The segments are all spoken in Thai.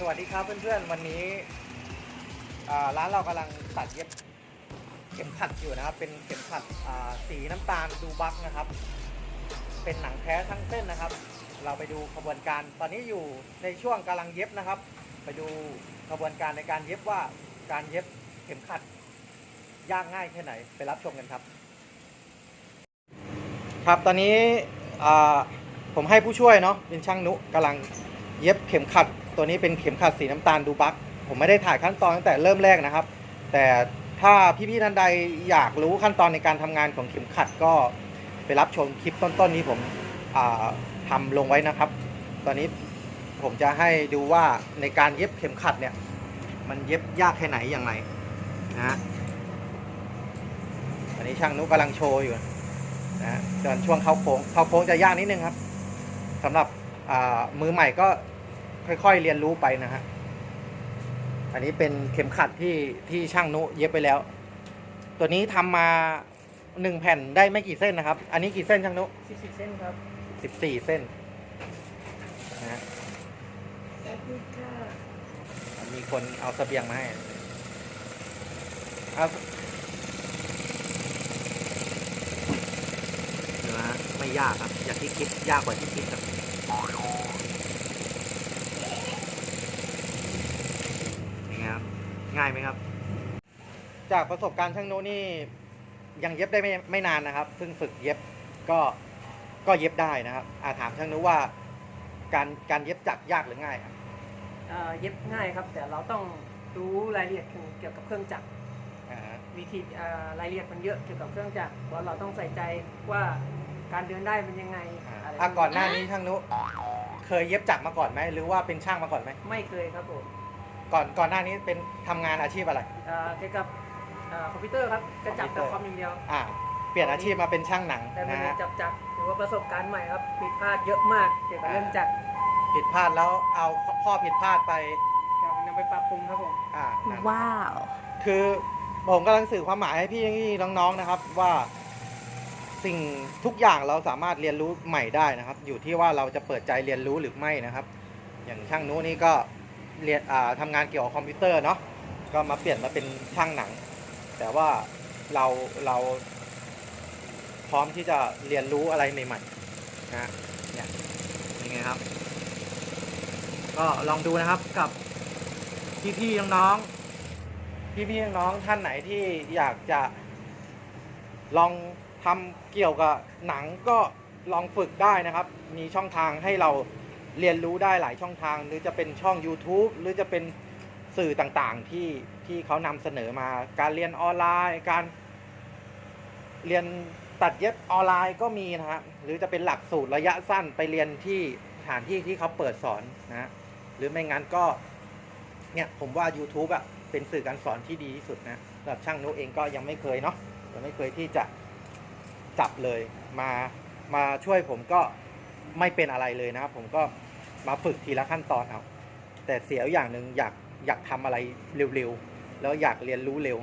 สวัสดีครับเพื่อนๆ วันนี้ร้านเรากำลังตัดเย็บเข็มขัดอยู่นะครับ เป็นเข็มขัดสีน้ำตาลดูบักนะครับ เป็นหนังแท้ทั้งเส้นนะครับ เราไปดูขบวนการ ตอนนี้อยู่ในช่วงกำลังเย็บนะครับ ไปดูขบวนการในการเย็บว่าการเย็บเข็มขัดยากง่ายแค่ไหน ไปรับชมกันครับ ครับตอนนี้ผมให้ผู้ช่วยเนาะเป็นช่างนุกำลัง เย็บเข็มขัด ตัวนี้เป็นเข็มขัดสีน้ำตาลดูบักผมไม่ได้ถ่ายขั้นตอนตั้งแต่เริ่มแรกนะครับ แต่ถ้าพี่ๆท่านใดอยากรู้ขั้นตอนในการทำงานของเข็มขัดก็ไปรับชมคลิปต้นๆนี้ผมอ่าทำลงไว้นะครับ ตอนนี้ผมจะให้ดูว่าในการเย็บเข็มขัดเนี่ย มันเย็บยากแค่ไหนอย่างไรนะอันนี้ช่างนุกกำลังโชว์อยู่นะฮะจนช่วงเข้าโค้งเข้าโค้งจะยากนิดนึงครับสำหรับ มือใหม่ก็ค่อยๆเรียนรู้ไปนะฮะ อันนี้เป็นเข็มขัดที่ที่ช่างนุเย็บไปแล้ว ตัวนี้ทำมาหนึ่งแผ่นได้ไม่กี่เส้นนะครับ อันนี้กี่เส้นช่างนุ40เส้นครับสิบสี่เส้นนะฮะขอบคุณค่ะมีคนเอาเสบียงมาให้เอาเดี๋ยวนะฮะไม่ยากครับ อย่างที่คิดยากกว่าที่คิดครับ ยังไงครับ ง่ายไหมครับ จากประสบการณ์ช่างโน้นี่ยังเย็บได้ไม่ไม่นานนะครับ เพิ่งฝึกเย็บก็ก็เย็บได้นะครับอาถามช่างโน้ว่าการการเย็บจักรยากหรือง่ายครับ เอ่อเย็บง่ายครับ แต่เราต้องรู้รายละเอียดเกี่ยวกับเครื่องจักร อ่าฮะวิธีเอ่อรายละเอียดมันเยอะเกี่ยวกับเครื่องจักรเพราะเราต้องใส่ใจว่า การเดินได้เป็นยังไงอ่าอะไรอะก่อนหน้านี้ช่างโน้เคยเย็บจักรมาก่อนไหมหรือว่าเป็นช่างมาก่อนไหมไม่เคยครับผมก่อนก่อนหน้านี้เป็นทำงานอาชีพอะไร เอ่อเกี่ยวกับเอ่อคอมพิวเตอร์ครับจะจับแต่คอมอย่างเดียว อ่า เปลี่ยนอาชีพมาเป็นช่างหนังแต่มันนะฮะจับจักรถือว่าประสบการณ์ใหม่ครับผิดพลาดเยอะมากเกี่ยวกับเรื่องจักรผิดพลาดแล้วเอาข้อผิดพลาดไปจะนำไปปรับปรุงครับผม อ่านั่นว้าว คือผมกำลังสื่อความหมายให้พี่น้องๆนะครับ ว่า สิ่งทุกอย่างเราสามารถเรียนรู้ใหม่ได้นะครับ อยู่ที่ว่าเราจะเปิดใจเรียนรู้หรือไม่นะครับ อย่างช่างนู้นนี่ก็เรียนอ่าทำงานเกี่ยวกับคอมพิวเตอร์เนาะก็มาเปลี่ยนมาเป็นช่างหนัง แต่ว่าเราเราพร้อมที่จะเรียนรู้อะไรใหม่ๆนะฮะเนี่ยยังไงครับ ก็ลองดูนะครับกับพี่ๆน้องๆพี่ๆน้องๆท่านไหนที่อยากจะลอง ทำเกี่ยวกับหนังก็ลองฝึกได้นะครับ มีช่องทางให้เราเรียนรู้ได้หลายช่องทาง หรือจะเป็นช่อง YouTube หรือจะเป็นสื่อต่างๆที่ที่เขานำเสนอมาการเรียนออนไลน์การ เรียนตัดเย็บออนไลน์ก็มีนะฮะหรือจะเป็นหลักสูตรระยะสั้นไปเรียนที่สถานที่ที่เขาเปิดสอนนะฮะหรือไม่งั้นก็เนี่ยผมว่า YouTube อะเป็นสื่อการสอนที่ดีที่สุดนะสำหรับช่างนุเองก็ยังไม่เคยเนาะยังไม่เคยที่จะ จับเลยมามาช่วยผมก็ไม่เป็นอะไรเลยนะครับ ผมก็มาฝึกทีละขั้นตอนเอาแต่เสียอย่างหนึ่งอยากอยากทำอะไรเร็วๆแล้วอยากเรียนรู้เร็ว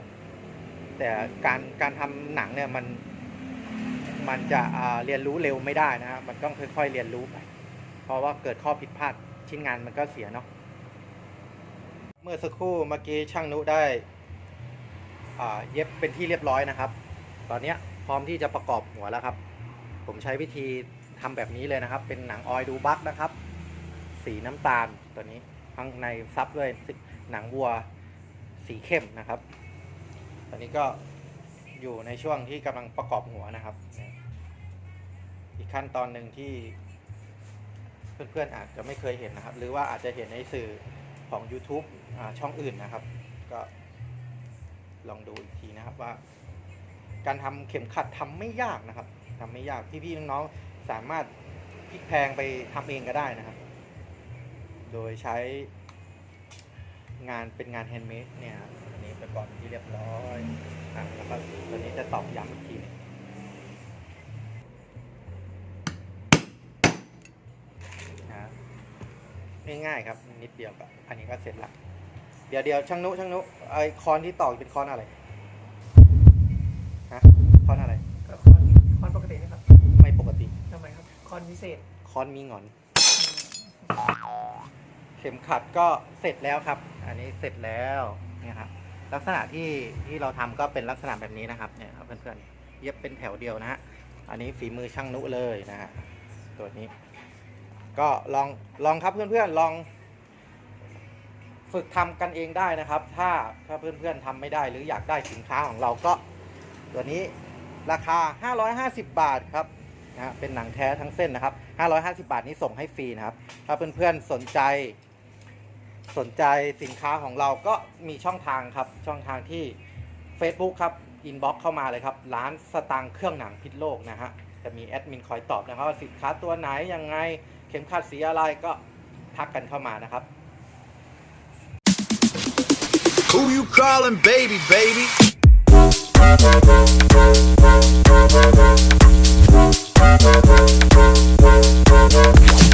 แต่การการทำหนังเนี่ยมันมันจะเรียนรู้เร็วไม่ได้นะครับมันต้องค่อย ๆ เรียนรู้ไป เพราะว่าเกิดข้อผิดพลาดชิ้นงานมันก็เสียเนาะ เมื่อสักครู่เมื่อกี้ช่างนุได้เย็บเป็นที่เรียบร้อยนะครับ ตอนนี้ พร้อมที่จะประกอบหัวแล้วครับ ผมใช้วิธีทำแบบนี้เลยนะครับ เป็นหนังออยดูบักนะครับ สีน้ำตาลตัวนี้ข้างในซับด้วยหนังวัวสีเข้มนะครับ ตอนนี้ก็อยู่ในช่วงที่กำลังประกอบหัวนะครับ อีกขั้นตอนหนึ่งที่เพื่อนๆอาจจะไม่เคยเห็นนะครับ หรือว่าอาจจะเห็นในสื่อของ YouTube อช่องอื่นนะครับ ก็ลองดูอีกทีนะครับว่า การทำเข็มขัดทำไม่ยากนะครับทำไม่ยากพี่ๆน้องๆสามารถพลิกแพลงไปทำเองก็ได้นะครับ โดยใช้งานเป็นงานแฮนด์เมดเนี่ยอันนี้ประกอบเป็นที่เรียบร้อยอะแล้วก็ตัวนี้จะตอกย้ำอีกทีนึงนะง่ายๆครับนิดเดียวก็อันนี้ก็เสร็จละเดี๋ยวเดี๋ยวช่างนุช่างนุไอคอนที่ต่อเป็นคอนอะไรฮะคอนอะไร ก็คอนคอนปกตินะครับ ไม่ ปกติทำไมครับคอนพิเศษคอนมีงอน เข็มขัดก็เสร็จแล้วครับ อันนี้เสร็จแล้วเนี่ยครับ ลักษณะที่ที่เราทำก็เป็นลักษณะแบบนี้นะครับ เนี่ยครับเพื่อนๆ เย็บเป็นแถวเดียวนะฮะ อันนี้ฝีมือช่างนุเลยนะฮะ ตัวนี้ ก็ลองลองครับเพื่อนๆลอง ฝึกทำกันเองได้นะครับ ถ้าถ้าเพื่อนๆทำไม่ได้หรืออยากได้สินค้าของเราก็ ตัวนี้ราคา 550 บาทครับ นะฮะเป็นหนังแท้ทั้งเส้นนะครับ 550 บาทนี้ส่งให้ฟรีนะครับ ถ้าเพื่อนๆสนใจ สนใจสินค้าของเราก็มีช่องทางครับ ช่องทางที่ Facebook ครับอินบ็อกเข้ามาเลยครับ ร้านสตางค์เครื่องหนังพิษโลกนะฮะ จะมีแอดมินคอยตอบนะครับว่าสินค้าตัวไหนยังไง เข็มขัดสีอะไรก็ทักกันเข้ามานะครับ Who you calling baby, baby? Thank you.